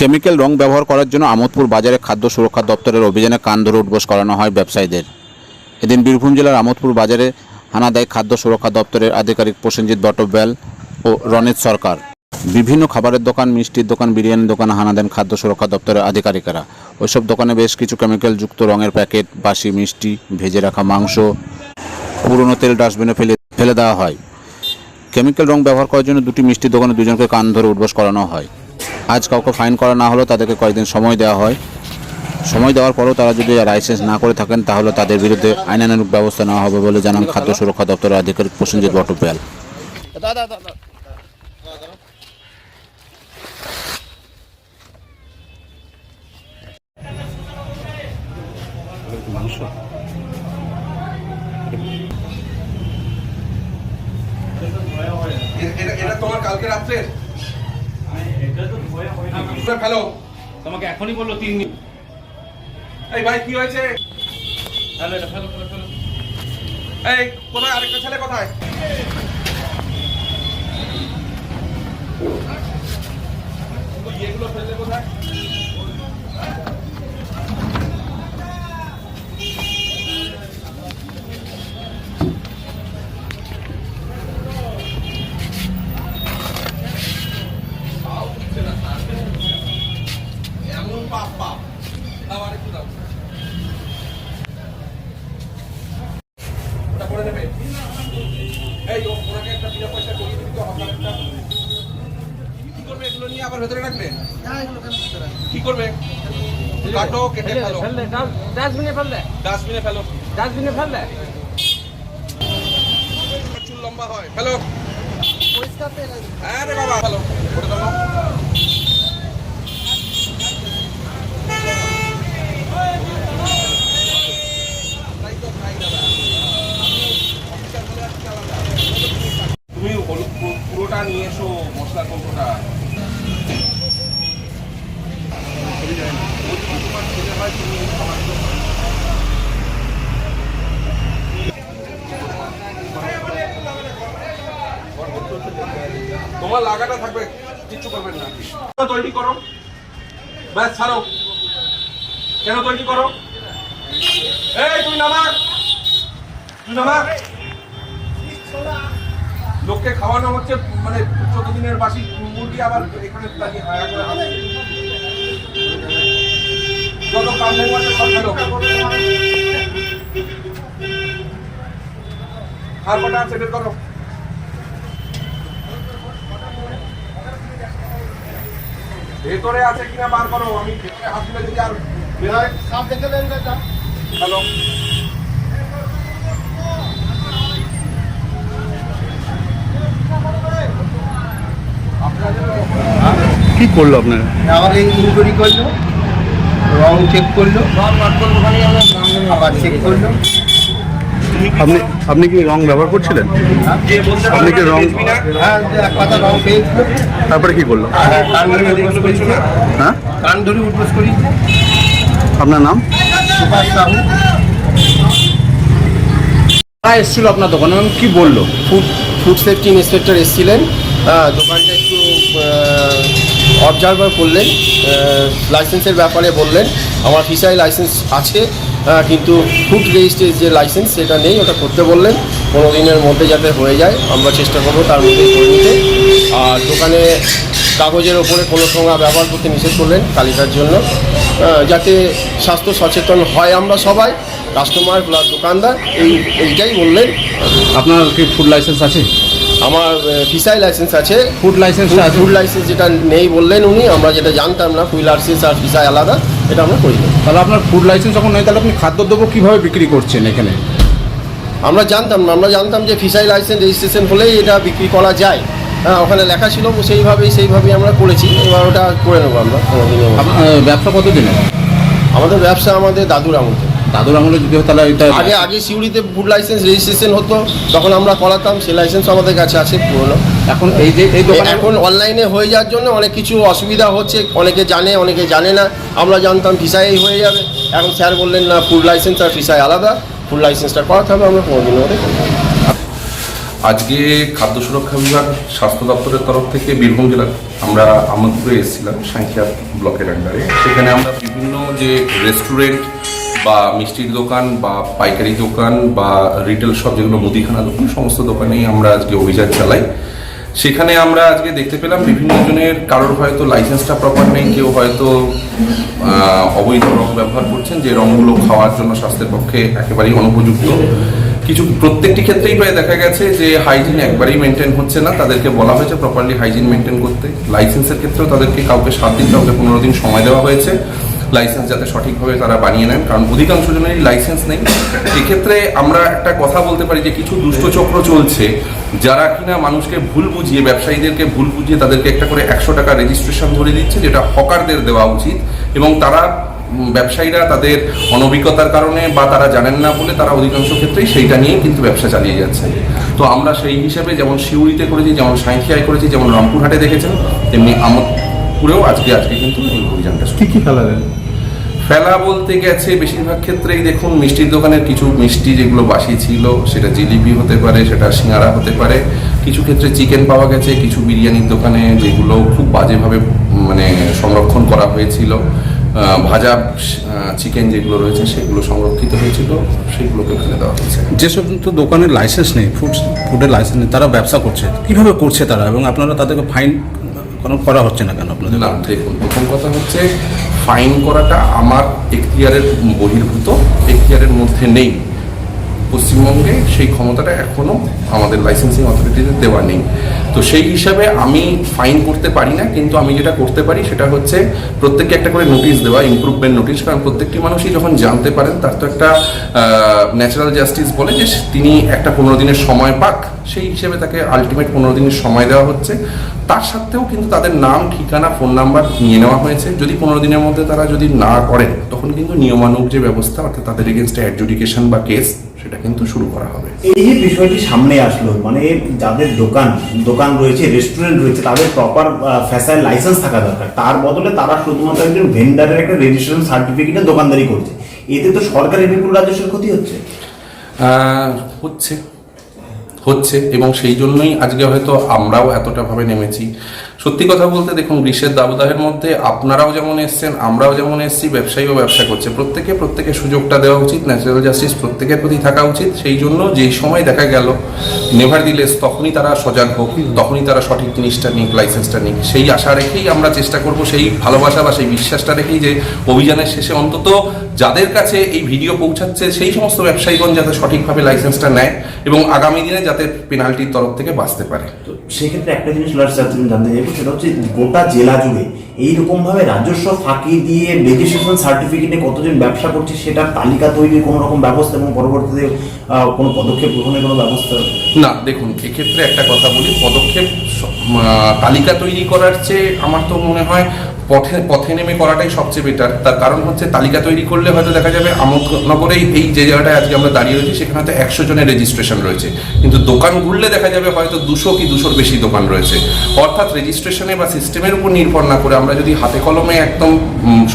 Chemical রং ব্যবহার করার জন্য আমোদপুর বাজারে খাদ্য সুরক্ষা দপ্তরের অভিযানে কান ধরে উঠবোস করানো হয় ব্যবসায়ীদের। এদিন বীরভূম জেলার আমোদপুর বাজারে হানা দেয় খাদ্য সুরক্ষা দপ্তরের আধিকারিক প্রসেনজিৎ বটব্যাল ও রনিত সরকার। বিভিন্ন খাবারের দোকান, মিষ্টির দোকান, বিরিয়ানির দোকানে হানা দেন খাদ্য সুরক্ষা দপ্তরের আধিকারিকেরা। ওইসব দোকানে বেশ কিছু কেমিক্যালযুক্ত রঙের প্যাকেট, বাসি, মিষ্টি, ভেজে রাখা মাংস, পুরনো তেল ডাস্টবিনে ফেলে ফেলে দেওয়া হয়। কেমিক্যাল রং ব্যবহার করার জন্য দুটি মিষ্টির দোকানে দুজনকে কান ধরে উঠবোস করানো হয়। আজ কাউকে ফাইন করা না হলেও তাদেরকে কয়েকদিন সময় দেওয়া হয়। সময় দেওয়ার পরেও তারা যদি লাইসেন্স না করে থাকেন, তাহলে তাদের বিরুদ্ধে আইনানুগ ব্যবস্থা নেওয়া হবে বলে জানান খাদ্য সুরক্ষা দপ্তরের আধিকারিক প্রসেনজিৎ এ- এটা তোমার কালকে রাত্রে ফেলো। তোমাকে এখনই বলল তিন দিন এই ভাই কি হয়েছে? ফেলো এটা ফেলো ফেলো ফেলো। এই কোথায়? আরেকটা ছেলে কোথায়? এগুলো ফেললে কোথায়? কি করবে? কাটো কেটে ফেলো ডাস্টবিনে ফেল দে। ডাস্টবিনে ফেলো। ডাস্টবিনে ফেল দে। চুল লম্বা হয়। ফেলো। হ্যাঁ রে বাবা ফেলো। ওটা দাও তুমি পুরোটা নিয়ে এসো মশলা কৌটোটা তোমার ছেলে হয় তুমি খাবার দাও। থাকবে, কিচ্ছু করবেন না। তৈরি করো। ব্যাস, ছাড়ো। কেন তৈরি করো? এই তুই নামা তুই নামা লোককে খাওয়ানো হচ্ছে মানে চোদ্দ দিনের বাসি মুরগি আবার এখানে দাঁড়িয়ে হায়া করে কাম সব করো। ভেতরে আছে কিনা বার করো আমি ভেতরে হাত দিলে যদি আর বেরোয়। সাপ দেখে দেন হ্যালো। কি করল আপনার? আমাকে ইনকোয়ারি করল রং চেক করল আবার চেক করল। আপনি আপনি কি রং ব্যবহার করছিলেন? আপনি কি রং হ্যাঁ তারপরে কি করল? হ্যাঁ, হ্যাঁ আপনার নাম? হ্যাঁ এসেছিল আপনার দোকানে। ম্যাম কি বলল? ফুড ফুড সেফটি ইন্সপেক্টর এসেছিলেন। হ্যাঁ, দোকানটা একটু অবজারভার করলেন লাইসেন্সের ব্যাপারে বললেন। আমার ফিসাই লাইসেন্স আছে। কিন্তু ফুড রেজিস্ট্রির যে লাইসেন্স সেটা নেই ওটা করতে বললেন। পনেরো দিনের মধ্যে যাতে হয়ে যায় আমরা চেষ্টা করব তার মধ্যেই করে নিতে। আর দোকানে কাগজের ওপরে কোনো সময় ব্যবহার করতে নিষেধ করলেন তালিকার জন্য। যাতে স্বাস্থ্য সচেতন হয় আমরা সবাই কাস্টমার প্লাস দোকানদার এই এইটাই বললেন। আপনার কি ফুড লাইসেন্স আছে? আমার ফিসাই লাইসেন্স আছে। ফুড লাইসেন্স ফুড লাইসেন্স যেটা নেই বললেন উনি আমরা যেটা জানতাম না ফুড লাইসেন্স আর ফিসাই আলাদা এটা আমরা করি না। তাহলে আপনার ফুড লাইসেন্স যখন নেই তাহলে আপনি খাদ্যদ্রব্য কীভাবে বিক্রি করছেন এখানে? আমরা জানতাম না আমরা জানতাম যে ফিসাই লাইসেন্স রেজিস্ট্রেশন হলেই এটা বিক্রি করা যায়। হ্যাঁ ওখানে লেখা ছিল সেইভাবেই সেইভাবেই আমরা করেছি। এবার ওটা করে নেব আমরা কোনোদিনও ব্যবসা কতদিনে আমাদের ব্যবসা আমাদের দাদুর আমলে দাদুর আমলে যদি তাহলে এটা আগে আগে সিউড়িতে ফুড লাইসেন্স রেজিস্ট্রেশন হতো তখন আমরা করাতাম সেই লাইসেন্স আমাদের কাছে আছে পুরনো। এখন এই যে এই দোকানে এখন অনলাইনে হয়ে যাওয়ার জন্য অনেক কিছু অসুবিধা হচ্ছে অনেকে জানে অনেকে জানে না। আমরা জানতাম ফিসাই হয়ে যাবে। এখন স্যার বললেন না ফুড লাইসেন্স আর ফিসাই আলাদা ফুড লাইসেন্সটা করাতে হবে আমরা কোনোদিন ওদের আজকে খাদ্য সুরক্ষা বিভাগ স্বাস্থ্য দপ্তরের তরফ থেকে বীরভূম জেলার আমরা আমোদপুরে এসেছিলাম সাঁইখিয়া ব্লকের আন্ডারে সেখানে আমরা বিভিন্ন যে রেস্টুরেন্ট বা মিষ্টির দোকান বা পাইকারি দোকান বা রিটেল শপ যেগুলো মুদিখানা দোকান, সমস্ত দোকানেই আমরা আজকে অভিযান চালাই। সেখানে আমরা আজকে দেখতে পেলাম বিভিন্ন জনের কারোর হয়তো লাইসেন্সটা প্রপার নেই, কেউ হয়তো অবৈধ রং ব্যবহার করছেন, যে রঙগুলো খাওয়ার জন্য স্বাস্থ্যের পক্ষে একেবারেই অনুপযুক্ত। কিছু, প্রত্যেকটি ক্ষেত্রেই প্রায় দেখা গেছে যে হাইজিন একবারেই মেনটেন হচ্ছে না। তাদেরকে বলা হয়েছে প্রপারলি হাইজিন মেনটেন করতে। লাইসেন্সের ক্ষেত্রেও তাদেরকে কাউকে সাত দিন, কাউকে পনেরো দিন সময় দেওয়া হয়েছে। লাইসেন্স যাতে সঠিকভাবে তারা বানিয়ে নেন, কারণ অধিকাংশ জনেরই লাইসেন্স নেই। এক্ষেত্রে আমরা একটা কথা বলতে পারি যে কিছু দুষ্টচক্র চলছে, যারা কিনা মানুষকে ভুল বুঝিয়ে, ব্যবসায়ীদেরকে ভুল বুঝিয়ে তাদেরকে একটা করে একশো টাকা রেজিস্ট্রেশন ধরে দিচ্ছে, যেটা হকারদের দেওয়া উচিত। এবং তারা ব্যবসায়ীরা তাদের অনভিজ্ঞতার কারণে বা তারা জানেন না বলে তারা অধিকাংশ ক্ষেত্রেই সেইটা নিয়ে কিন্তু ব্যবসা চালিয়ে যাচ্ছে। তো আমরা সেই হিসাবে যেমন শিউরিতে করেছি, যেমন সাঁইথিয়ায় করেছি, যেমন রামপুরহাটে দেখেছেন, তেমনি আমোদপুরেও আজকে আজকে কিন্তু এই অভিযানটা কি কি ফেলালেন ফেলা বলতে গেছে বেশিরভাগ ক্ষেত্রেই দেখুন মিষ্টির দোকানের কিছু মিষ্টি যেগুলো বাসি ছিল সেটা জিলিপি হতে পারে সেটা সিঙ্গারা হতে পারে। কিছু ক্ষেত্রে চিকেন পাওয়া গেছে কিছু বিরিয়ানির দোকানে যেগুলো খুব বাজেভাবে মানে সংরক্ষণ করা হয়েছিল। ভাজা চিকেন যেগুলো রয়েছে সেগুলো সংরক্ষিত হয়েছিল সেগুলোকে ফেলে দেওয়া হয়েছে। যেসব তো দোকানের লাইসেন্স নেই ফুড ফুডের লাইসেন্স নেই তারা ব্যবসা করছে। কীভাবে করছে তারা? এবং আপনারা তাদেরকে ফাইন কোনো করা হচ্ছে না কেন আপনাদের? না, দেখুন, প্রথম কথা হচ্ছে ফাইন করাটা আমার এখতিয়ারের বহির্ভূত, এখতিয়ারের মধ্যে নেই। পশ্চিমবঙ্গে সেই ক্ষমতাটা এখনও আমাদের লাইসেন্সিং অথরিটিদের দেওয়া নেই। তো সেই হিসাবে আমি ফাইন করতে পারি না, কিন্তু আমি যেটা করতে পারি সেটা হচ্ছে প্রত্যেককে একটা করে নোটিশ দেওয়া ইমপ্রুভমেন্ট নোটিশ কারণ প্রত্যেকটি মানুষই যখন জানতে পারেন, তার তো একটা ন্যাচারাল জাস্টিস বলে যে তিনি একটা পনেরো দিনের সময় পাক, সেই হিসেবে তাকে আলটিমেট পনেরো দিনের সময় দেওয়া হচ্ছে। তার সাথেও কিন্তু তাদের নাম, ঠিকানা ফোন নাম্বার নিয়ে নেওয়া হয়েছে। যদি পনেরো দিনের মধ্যে তারা যদি না করেন, তখন কিন্তু নিয়মানুগ যে ব্যবস্থা, অর্থাৎ তাদের এগেনস্টে অ্যাডজুডিকেশন বা কেস সেটা কিন্তু শুরু করা হবে। এই যে বিষয়টি সামনে আসলো মানে যাদের দোকান দোকান রয়েছে রেস্টুরেন্ট রয়েছে তাদের প্রপার ফ্যাসাইল লাইসেন্স থাকা দরকার। তার বদলে তারা শুধুমাত্র একজন ভেন্ডারের একটা রেজিস্ট্রেশন সার্টিফিকেটে দোকানদারি করছে। এতে তো সরকারের বিপুল রাজস্বের ক্ষতি হচ্ছে। হচ্ছে। হচ্ছে এবং সেই জন্যই আজকে হয়তো আমরাও এতটা ভাবে নেমেছি। সত্যি কথা বলতে দেখুন, গ্রীষ্মের দাবদাহের মধ্যে আপনারাও যেমন এসছেন, আমরাও যেমন এসছি, ব্যবসায়ীও ব্যবসা করছে। প্রত্যেকে প্রত্যেকে সুযোগটা দেওয়া উচিত ন্যাচারাল জাস্টিস প্রত্যেকের প্রতি থাকা উচিত। সেই জন্য যেই সময় দেখা গেল নেভার দিলেস তখনই তারা সজাগ হোক, তখনই তারা সঠিক জিনিসটা নিক লাইসেন্সটা নিক। সেই আশা রেখেই আমরা চেষ্টা করব, সেই ভালোবাসা বা সেই বিশ্বাসটা রেখেই যে অভিযানের শেষে অন্তত যাদের কাছে এই ভিডিও পৌঁছাচ্ছে, সেই সমস্ত ব্যবসায়ীগণ যাতে সঠিকভাবে লাইসেন্সটা নেয় এবং আগামী দিনে যাতে পেনাল্টির তরফ থেকে বাঁচতে পারে। তো সেক্ষেত্রে একটা জিনিস জানতে চাইব সেটা হচ্ছে গোটা জেলা জুড়ে এইরকমভাবে রাজস্ব ফাঁকি দিয়ে রেজিস্ট্রেশন সার্টিফিকেটে কতজন ব্যবসা করছে সেটার তালিকা তৈরির কোনো রকম ব্যবস্থা এবং পরবর্তীতে কোনো পদক্ষেপ গ্রহণের কোনো ব্যবস্থা? না, দেখুন, এক্ষেত্রে একটা কথা বলি, পদক্ষেপ তালিকা তৈরি করার চেয়ে আমার তো মনে হয় পথে পথে নেমে করাটাই সবচেয়ে বেটার তার কারণ হচ্ছে তালিকা তৈরি করলে হয়তো দেখা যাবে আমোদনগরেই এই যে জায়গাটায় আজকে আমরা দাঁড়িয়ে রয়েছি, সেখানে হয়তো একশো জনের রেজিস্ট্রেশন রয়েছে। কিন্তু দোকান ঘুরলে দেখা যাবে হয়তো দুশো কি দুশোর বেশি দোকান রয়েছে। অর্থাৎ রেজিস্ট্রেশনে বা সিস্টেমের উপর নির্ভর না করে আমরা যদি হাতে কলমে একদম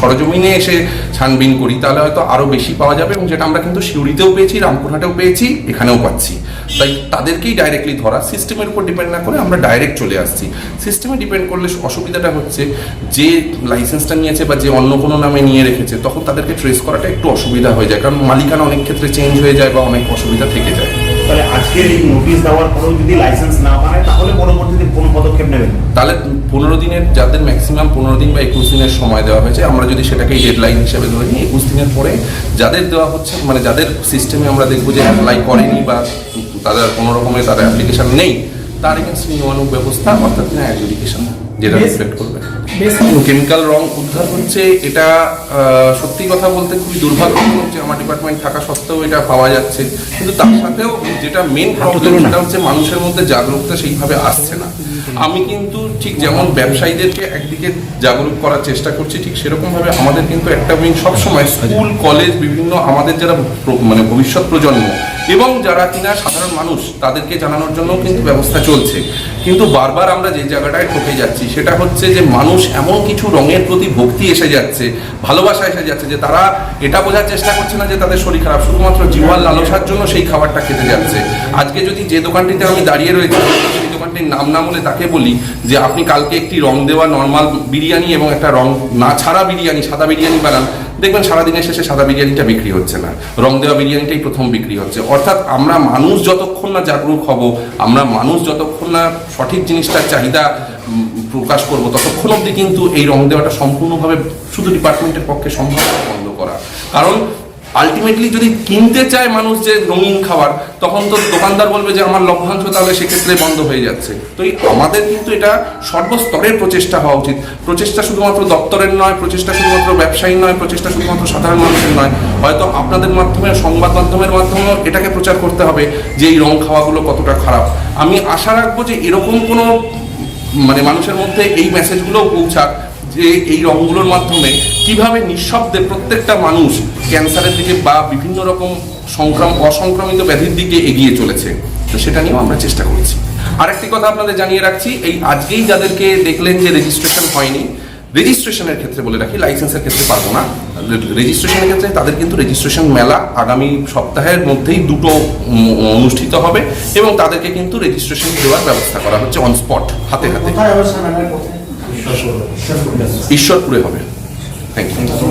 সরজমিনে এসে ছানবিন করি, তাহলে হয়তো আরও বেশি পাওয়া যাবে এবং যেটা আমরা কিন্তু সিউড়িতেও পেয়েছি, রামপুরহাটেও পেয়েছি, এখানেও পাচ্ছি। তাই তাদেরকেই ডাইরেক্টলি ধরা। সিস্টেমের উপর ডিপেন্ড না করে আমরা ডাইরেক্ট চলে আসছি। সিস্টেমে ডিপেন্ড করলে অসুবিধাটা হচ্ছে যে লাইসেন্সটা নিয়েছে বা যে অন্য কোনো নামে নিয়ে রেখেছে তখন তাদেরকে ট্রেস করাটা একটু অসুবিধা হয়ে যায়। কারণ মালিকানা অনেক ক্ষেত্রে চেঞ্জ হয়ে যায় বা অনেক অসুবিধা থেকে যায়। তাহলে আজকের এই নোটিশ দেওয়ার পরেও যদি লাইসেন্স না বানায় তাহলে পরবর্তীতে কোন পদক্ষেপ নেবেন? তাহলে পনেরো দিনের যাদের ম্যাক্সিমাম পনেরো দিন বা একুশ দিনের সময় দেওয়া হয়েছে আমরা যদি সেটাকে ডেডলাইন হিসেবে ধরে নিই একুশ দিনের পরে যাদের দেওয়া হচ্ছে মানে যাদের সিস্টেমে আমরা দেখব যে অ্যাপ্লাই করেনি বা তাদের কোনো রকমের তাদের অ্যাপ্লিকেশন নেই তার এগেন্স্ট নিয়মানুক ব্যবস্থা অর্থাৎ না অ্যাডজুডিকেশন যেটা রিফ্লেক্ট করবে। কেমিক্যাল রং উদ্ধার হচ্ছে এটা সত্যি কথা বলতে খুবই দুর্ভাগ্যজনক যে আমার ডিপার্টমেন্ট থাকা সত্ত্বেও এটা পাওয়া যাচ্ছে। কিন্তু তার সাথেও যেটা মেন প্রবলেম সেটা হচ্ছে মানুষের মধ্যে জাগরুকতা সেইভাবে আসছে না। আমি কিন্তু ঠিক যেমন ব্যবসায়ীদেরকে একদিকে জাগরুক করার চেষ্টা করছি ঠিক সেরকম ভাবে আমাদের কিন্তু একটা উইং সবসময় স্কুল কলেজ বিভিন্ন আমাদের যারা মানে ভবিষ্যৎ প্রজন্ম এবং যারা কিনা সাধারণ মানুষ তাদেরকে জানানোর জন্য কিন্তু ব্যবস্থা চলছে। কিন্তু বারবার আমরা যে জায়গাটায় ঠকে যাচ্ছি, সেটা হচ্ছে যে মানুষ এমন কিছু রঙের প্রতি ভক্তি এসে যাচ্ছে, ভালোবাসা এসে যাচ্ছে যে তারা এটা বোঝার চেষ্টা করছে না যে তাদের শরীর খারাপ। শুধুমাত্র জিওয়াল লালসার জন্য সেই খাবারটা খেতে যাচ্ছে। আজকে যদি যে দোকানটিতে আমি দাঁড়িয়ে রয়েছি, সেই দোকানটির নাম না বলে তাকে বলি যে আপনি কালকে একটি রং দেওয়া নর্মাল বিরিয়ানি এবং একটা রং না ছাড়া বিরিয়ানি, সাদা বিরিয়ানি বানান, দেখবেন সারাদিনের শেষে সাদা বিরিয়ানিটা বিক্রি হচ্ছে না। রং দেওয়া বিরিয়ানিটাই প্রথম বিক্রি হচ্ছে। অর্থাৎ আমরা মানুষ যতক্ষণ না জাগরুক হব, আমরা মানুষ যতক্ষণ না সঠিক জিনিসটার চাহিদা প্রকাশ করব। ততক্ষণ অবধি কিন্তু এই রং দেওয়াটা সম্পূর্ণভাবে শুধু ডিপার্টমেন্টের পক্ষে সম্ভব বন্ধ করা। কারণ আলটিমেটলি যদি কিনতে চায় মানুষ যে রঙিন খাবার, তখন তো দোকানদার বলবে যে আমার লভ্যাংশ তাহলে সেক্ষেত্রে বন্ধ হয়ে যাচ্ছে। তো এই আমাদের কিন্তু এটা সর্বস্তরের প্রচেষ্টা হওয়া উচিত। প্রচেষ্টা শুধুমাত্র দপ্তরের নয়, প্রচেষ্টা শুধুমাত্র ব্যবসায়ী নয়, প্রচেষ্টা শুধুমাত্র সাধারণ মানুষের নয়। হয়তো আপনাদের মাধ্যমে, সংবাদ মাধ্যমের মাধ্যমেও এটাকে প্রচার করতে হবে যে এই রং খাওয়াগুলো কতটা খারাপ। আমি আশা রাখব যে এরকম কোনো মানে মানুষের মধ্যে এই মেসেজগুলো পৌঁছাক। যে এই রঙগুলোর মাধ্যমে কীভাবে নিঃশব্দে প্রত্যেকটা মানুষ ক্যান্সারের দিকে বা বিভিন্ন রকম সংক্রাম অসংক্রামিত ব্যাধির দিকে এগিয়ে চলেছে। তো সেটা নিয়েও আমরা চেষ্টা করছি। আরেকটি কথা আপনাদের জানিয়ে রাখছি এই আজকেই যাদেরকে দেখলেন যে রেজিস্ট্রেশন হয়নি রেজিস্ট্রেশনের ক্ষেত্রে বলে রাখি লাইসেন্সের ক্ষেত্রে পারব না। রেজিস্ট্রেশনের ক্ষেত্রে তাদের কিন্তু রেজিস্ট্রেশন মেলা আগামী সপ্তাহের মধ্যেই দুটো অনুষ্ঠিত হবে এবং তাদেরকে কিন্তু রেজিস্ট্রেশন দেওয়ার ব্যবস্থা করা হচ্ছে অন স্পট হাতে হাতে। ঈশ্বরপুরে হবে। Thank you